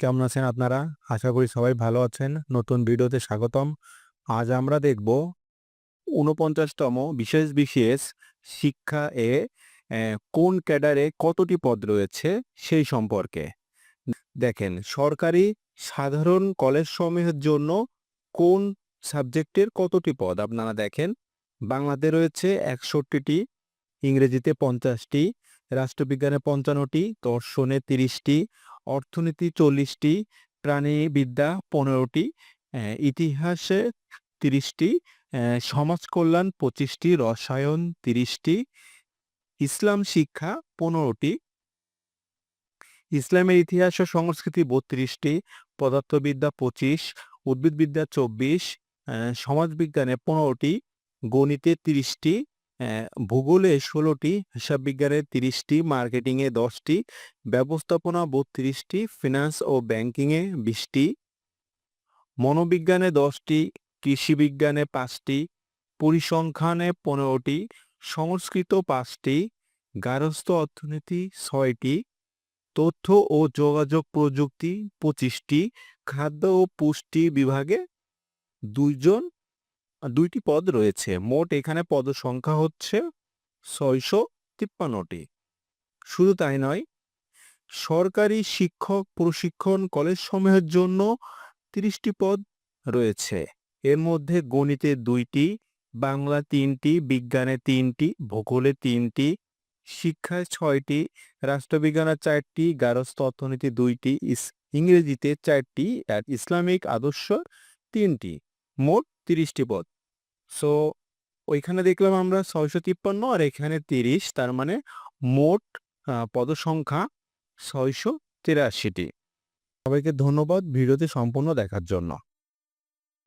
কেমন আছেন আপনারা? আশা করি সবাই ভালো আছেন। নতুন ভিডিওতে স্বাগতম। আজ আমরা দেখব ৪৯তম বিশেষ বিশেষ শিক্ষা এ কোন ক্যাডারে কতটি পদ রয়েছে সেই সম্পর্কে। দেখেন সরকারি সাধারণ কলেজ সমূহের জন্য কোন সাবজেক্টের কতটি পদ আপনারা দেখেন। বাংলাতে রয়েছে ৬১টি, ইংরেজিতে ৫০টি, রাষ্ট্রবিজ্ঞানে ৫৫টি, দর্শনে ৩০টি, অর্থনীতি ৪০টি, প্রাণীবিদ্যা ১৫টি, অ্যা ইতিহাসে ৩০টি, অ্যা সমাজকল্যাণ ২৫টি, রসায়ন ৩০টি, ইসলাম শিক্ষা ১৫টি, ইসলামের ইতিহাস ও সংস্কৃতি ৩২টি, পদার্থবিদ্যা ২৫, উদ্ভিদবিদ্যা চব্বিশ সমাজবিজ্ঞানে ১৫টি, গণিতে ৩০টি, অ্যা ভূগোলে ১৬টি, হিসাব বিজ্ঞানে ৩০টি, মার্কেটিংয়ে ১০টি, ব্যবস্থাপনা ৩২টি, ফিন্যান্স ও ব্যাংকিংয়ে ২০টি, মনোবিজ্ঞানে ১০টি, কৃষিবিজ্ঞানে পাঁচটি পরিসংখ্যানে ১৫টি, সংস্কৃত পাঁচটি গার্হস্থ্য অর্থনীতি ছয়টি তথ্য ও যোগাযোগ প্রযুক্তি ২৫টি, খাদ্য ও পুষ্টি বিভাগে ২ জন ২ টি পদ রয়েছে। মোট এখানে পদ সংখ্যা হচ্ছে ৬৫৩টি। শুধু তাই নয়, সরকারি শিক্ষক প্রশিক্ষণ কলেজসমূহের জন্য ৩০টি পদ রয়েছে। এর মধ্যে গণিতে দুইটি বাংলা তিনটি বিজ্ঞানে তিনটি ভূগোলে তিনটি শিক্ষায় ছয়টি রাষ্ট্রবিজ্ঞানে 4টি, গার্হস্থ্য অর্থনীতি দুইটি ইংরেজিতে চারটি আর ইসলামিক আদর্শ তিনটি মোট ৩০টি পদ। সো ওইখানে দেখলাম আমরা ৬৫৩ আর এখানে ৩০ তার মানে মোট পদসংখ্যা ছয়শো তিরাশিটি সবাইকে ধন্যবাদ ভিডিওতে সম্পূর্ণ দেখার জন্য।